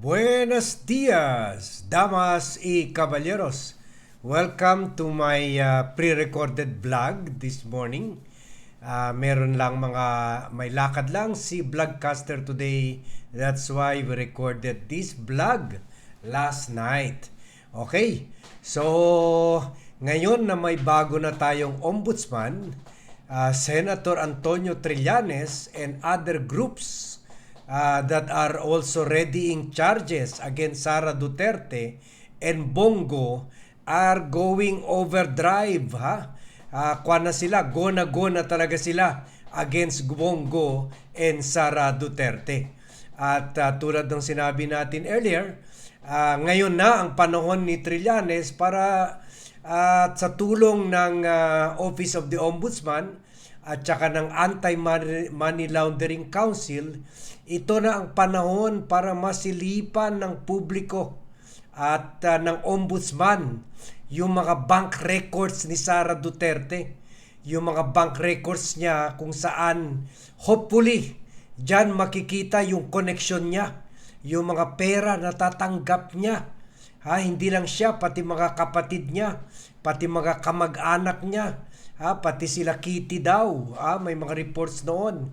Buenos dias, damas y caballeros. Welcome to my uh, pre-recorded vlog this morning. Uh, meron lang mga, may lakad lang si Vlogcaster today. That's why we recorded this vlog last night. Okay, so ngayon na may bago na tayong ombudsman, uh, Senator Antonio Trillanes and other groups uh, that are also readying charges against Sara Duterte and Bongo are going overdrive ha? Uh, kwa na sila go na talaga sila against Bongo and Sara Duterte. At uh, tulad ng sinabi natin earlier uh, ngayon na ang panahon ni Trillanes para at sa tulong ng uh, Office of the Ombudsman at saka ng Anti-Money Laundering Council, ito na ang panahon para masilipan ng publiko at uh, ng ombudsman yung mga bank records ni Sara Duterte. Yung mga bank records niya kung saan hopefully dyan makikita yung connection niya. Yung mga pera na tatanggap niya Ha, hindi lang siya, pati mga kapatid niya, pati mga kamag-anak niya, ha, pati sila Kitty daw, ha, may mga reports noon.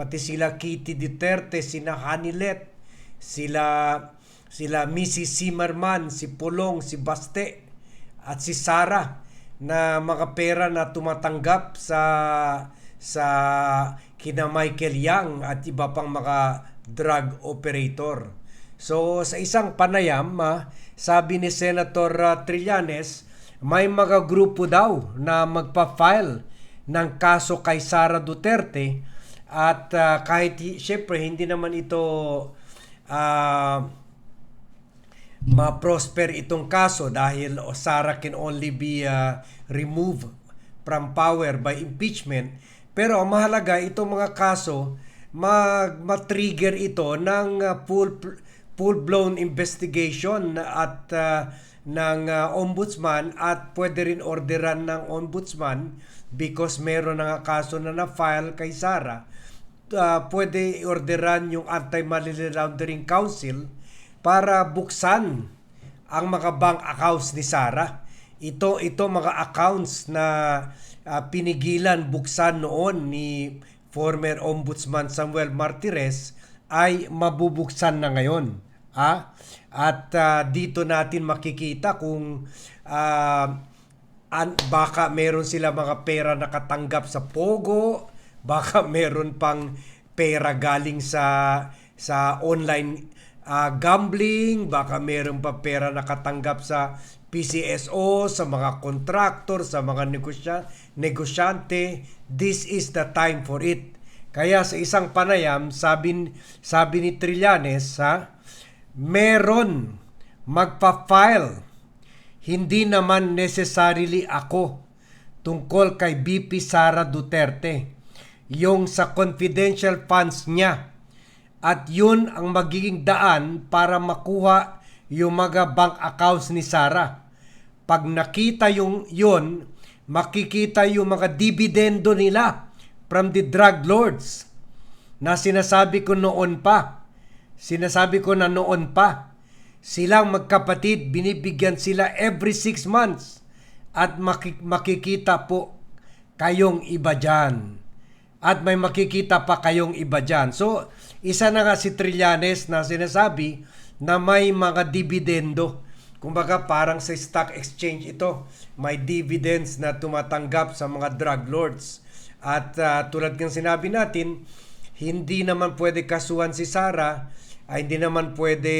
Pati sila Kitty Duterte, sina Hanilet, sila sila Mrs. Zimmerman, si Pulong, si Baste, at si Sara na mga pera na tumatanggap sa sa kina Michael Yang at iba pang mga drug operator. So sa isang panayam, uh, sabi ni Senator uh, Trillanes, may mga grupo daw na magpa-file ng kaso kay Sara Duterte at uh, kahit syempre hindi naman ito uh, ma-prosper itong kaso dahil Sara can only be uh, removed from power by impeachment. Pero mahalaga itong mga kaso mag ma-trigger ito ng uh, full full-blown investigation at uh, ng uh, ombudsman at pwede rin orderan ng ombudsman because meron na kaso na na-file kay Sara uh, pwede orderan yung Anti-Money Laundering Council para buksan ang mga bank accounts ni Sara. Ito ito mga accounts na uh, pinigilan buksan noon ni former ombudsman Samuel Martires ay mabubuksan na ngayon. Ha? At uh, dito natin makikita kung uh, an, baka meron sila mga pera nakatanggap sa Pogo, baka meron pang pera galing sa sa online uh, gambling, baka meron pa pera nakatanggap sa PCSO, sa mga contractor, sa mga negosya, negosyante. This is the time for it. Kaya sa isang panayam, sabi, sabi ni Trillanes, ha, meron magpa-file. Hindi naman necessarily ako tungkol kay BP Sara Duterte. Yung sa confidential funds niya. At yun ang magiging daan para makuha yung mga bank accounts ni Sara. Pag nakita yung yun, makikita yung mga dividendo nila from the drug lords na sinasabi ko noon pa Sinasabi ko na noon pa, silang magkapatid, binibigyan sila every six months at makikita po kayong iba dyan. At may makikita pa kayong iba dyan. So, isa na nga si Trillanes na sinasabi na may mga dividendo. Kumbaga parang sa stock exchange ito, may dividends na tumatanggap sa mga drug lords. At uh, tulad ng sinabi natin, hindi naman pwede kasuhan si Sara ay hindi naman pwede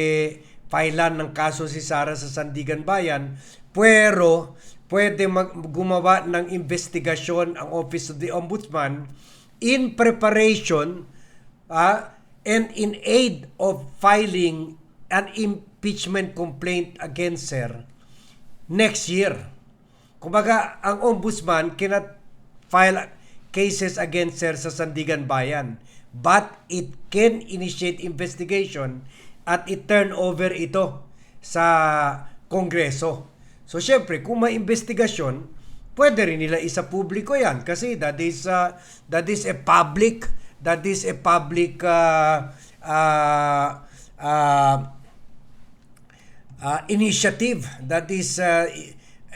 pailan ng kaso si Sara sa Sandigan Bayan, pero pwede mag- gumawa ng investigasyon ang Office of the Ombudsman in preparation uh, and in aid of filing an impeachment complaint against her next year. Kumbaga, ang ombudsman cannot file cases against her sa Sandigan Bayan but it can initiate investigation at i-turn over ito sa Kongreso. So syempre, kung may investigasyon, pwede rin nila isa publiko yan kasi that is uh, that is a public that is a public uh, uh, uh, uh, initiative that is uh,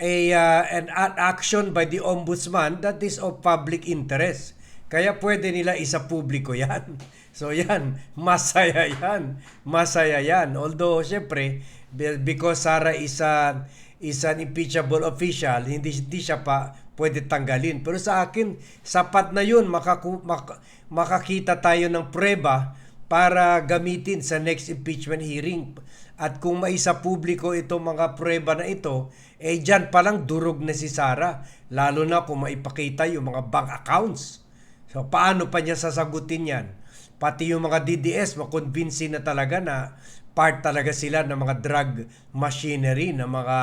a uh, an action by the ombudsman that is of public interest. Kaya pwede nila isa publiko 'yan. So yan, masaya yan. Masaya yan. Although syempre be- because Sara is a, is an impeachable official, hindi, hindi siya pa pwede tanggalin. Pero sa akin, sapat na yun. Makaku, mak- makakita tayo ng prueba para gamitin sa next impeachment hearing. At kung maisa publiko itong mga prueba na ito, eh dyan palang durog na si Sara. Lalo na kung maipakita yung mga bank accounts. So paano pa niya sasagutin yan? Pati yung mga DDS, makonvince na talaga na part talaga sila ng mga drug machinery ng mga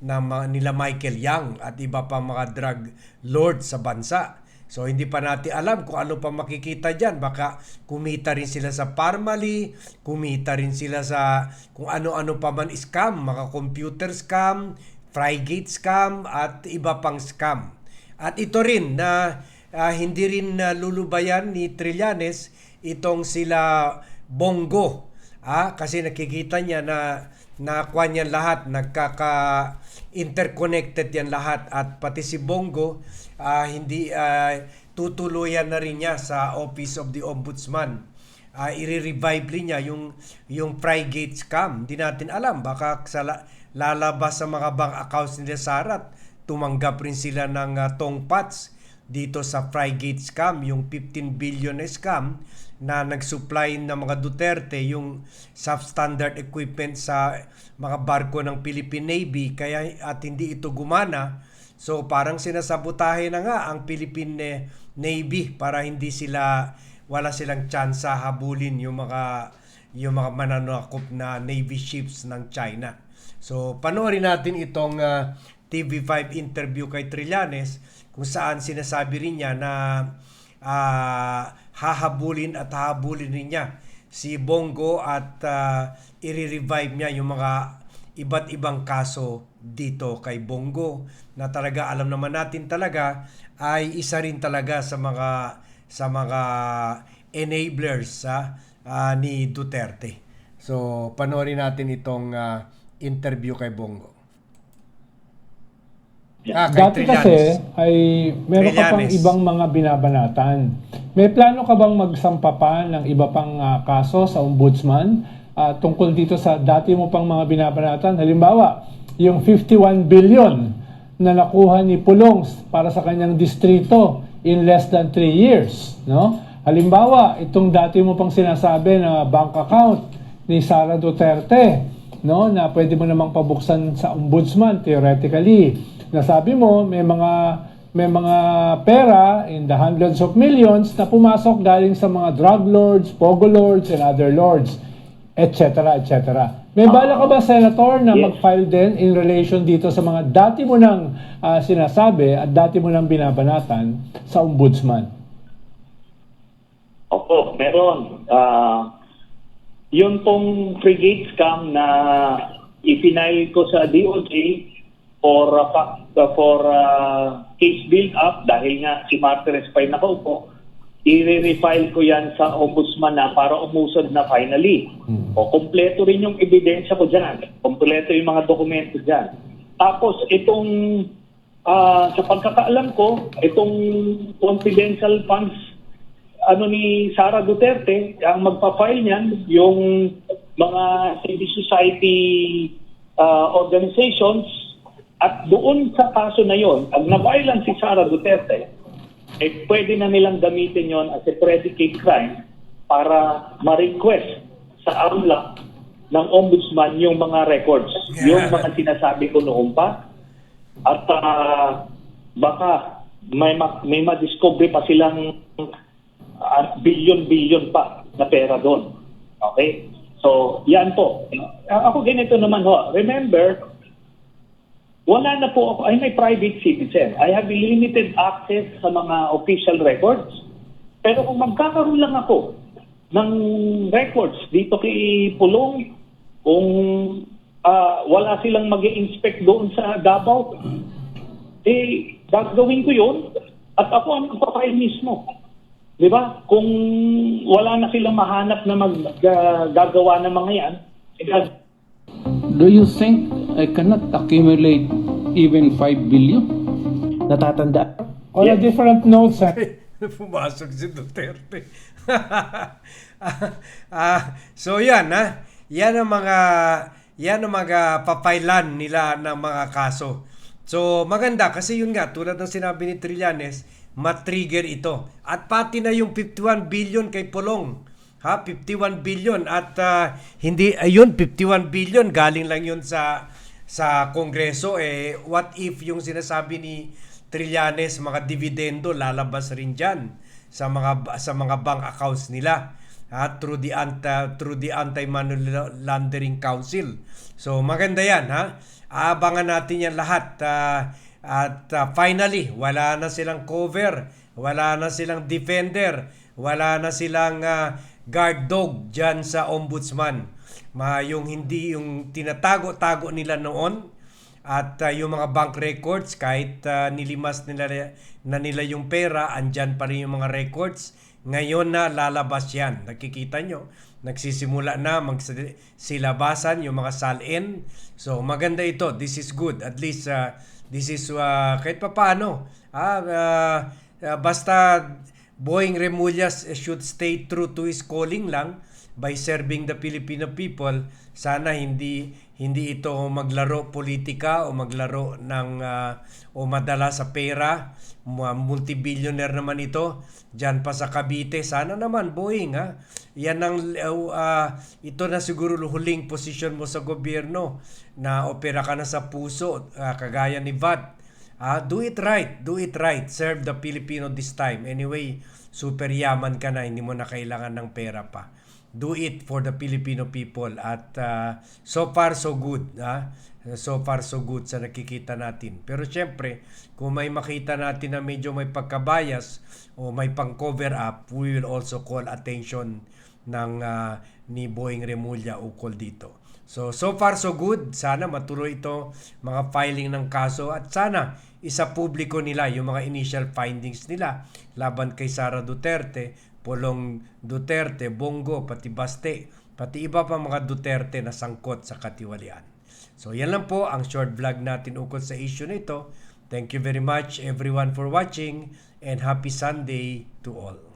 na mga, nila Michael Young at iba pa mga drug lords sa bansa. So hindi pa natin alam kung ano pa makikita diyan. Baka kumita rin sila sa Parmali, kumita rin sila sa kung ano-ano pa man scam, mga computer scam, Frygate scam at iba pang scam. At ito rin na ah, hindi rin na lulubayan ni Trillanes itong sila Bongo. Ah, kasi nakikita niya na nakuha niya lahat, nagkaka interconnected yan lahat at pati si Bongo ah, hindi ah, tutuluyan na rin niya sa Office of the Ombudsman. Ah, i-revive rin niya yung yung Frygate scam. Hindi natin alam baka sa la- lalabas sa mga bank accounts nila Sarat tumanggap rin sila ng uh, tongpats dito sa Frygate scam, yung 15 billion scam na nag-supply ng mga Duterte yung substandard equipment sa mga barko ng Philippine Navy kaya at hindi ito gumana. So parang sinasabotahe na nga ang Philippine eh, Navy para hindi sila wala silang tsansa habulin yung mga yung mga mananakop na Navy ships ng China. So panoorin natin itong ah, TV5 interview kay Trillanes kung saan sinasabi rin niya na ah, hahabulin at hahabulin rin niya si Bongo at ah, i-revive niya yung mga iba't ibang kaso dito kay Bongo na talaga alam naman natin talaga ay isa rin talaga sa mga sa mga enablers sa ah, ni Duterte. So panoorin natin itong ah, interview kay Bongo. Ah, kay Dati kasi Trillanes. ay meron ka pang Trillanes. ibang mga binabanatan. May plano ka bang magsampa pa ng iba pang ah, kaso sa ombudsman ah, tungkol dito sa dati mo pang mga binabanatan? Halimbawa, yung 51 billion na nakuha ni Pulongs para sa kanyang distrito in less than 3 years, no? Halimbawa, itong dati mo pang sinasabi na bank account ni Sara Duterte, no, na pwede mo namang pabuksan sa ombudsman theoretically. Nasabi mo may mga may mga pera in the hundreds of millions na pumasok galing sa mga drug lords, pogo lords, and other lords, etc. etc. May bala ka ba, Senator, na Yes. mag-file din in relation dito sa mga dati mo nang ah, sinasabi at dati mo nang binabanatan sa ombudsman? Opo, meron. Ah, yun pong frigate scam na ipinail ko sa DOJ for uh, uh, for uh, case build up dahil nga si Martires pa yung nakaupo, i-refile ko yan sa ombudsman na para umusad na finally. O kompleto rin yung ebidensya ko dyan. Kompleto yung mga dokumento dyan. Tapos itong ah, sa pagkakaalam ko, itong confidential funds ano ni Sara Duterte, ang magpa-file niyan, yung mga civil society uh, organizations at doon sa kaso na yon, pag na-violent si Sara Duterte, eh pwede na nilang gamitin yon as a predicate crime para ma-request sa AMLA ng ombudsman yung mga records, yung mga sinasabi ko noon pa. At ah, baka may ma- may ma-discover pa silang billion-billion pa na pera doon. Okay? So, yan po. Ah, ako ganito naman ho. Remember, wala na po ako, ay may private citizen. I have limited access sa mga official records. Pero kung magkakaroon lang ako ng records dito kay Pulong, kung ah, wala silang mag inspect doon sa Davao, eh, gagawin ko yun at ako ang magpapile mismo. Di ba? Kung wala na silang mahanap na mag, ga- gagawa ng mga yan, eh, Do you think I cannot accumulate even 5 billion? Natatanda. On a different note, Sen. Pumasok si Duterte. Ah, so yan ha. Yan ang mga yan ang mga papailan nila ng mga kaso. So maganda kasi yun nga tulad ng sinabi ni Trillanes, matrigger ito. At pati na yung 51 billion kay Pulong. Ha, 51 billion at ah, hindi ayun 51 billion galing lang yun sa sa Kongreso eh what if yung sinasabi ni Trillanes mga dividendo lalabas rin diyan sa mga sa mga bank accounts nila ha, through the anti through the anti money laundering council. So maganda 'yan ha. Abangan natin 'yan lahat ah, at ah, finally wala na silang cover, wala na silang defender, wala na silang ah, guard dog diyan sa ombudsman. Ma yung hindi yung tinatago-tago nila noon at uh, yung mga bank records, kahit uh, nilimas nila, na nila yung pera, andyan pa rin yung mga records. Ngayon na lalabas yan. Nakikita nyo, nagsisimula na magsilabasan yung mga salin. So maganda ito. This is good. At least uh, this is uh, kahit pa paano. Ah, uh, uh, basta Boeing Remullas should stay true to his calling lang by serving the Filipino people. Sana hindi hindi ito maglaro politika o maglaro ng ah, o madala sa pera. Multi-billionaire naman ito. Diyan pa sa Cavite. Sana naman Boeing ha. Yan ang uh, ito na siguro huling position mo sa gobyerno na opera ka na sa puso ah, kagaya ni VAT. Ah, do it right, do it right. Serve the Filipino this time. Anyway, super yaman ka na, hindi mo na kailangan ng pera pa. Do it for the Filipino people at ah, so far so good, ah. So far so good sa nakikita natin. Pero syempre, kung may makita natin na medyo may pagkabayas o may pang-cover up, we will also call attention ng ah, ni Boeing Remulla ukol dito. So, so far so good. Sana matuloy ito mga filing ng kaso at sana isa publiko nila yung mga initial findings nila laban kay Sara Duterte, Polong Duterte, Bongo, pati Baste, pati iba pa mga Duterte na sangkot sa katiwalian. So yan lang po ang short vlog natin ukol sa issue nito. Thank you very much everyone for watching and happy Sunday to all.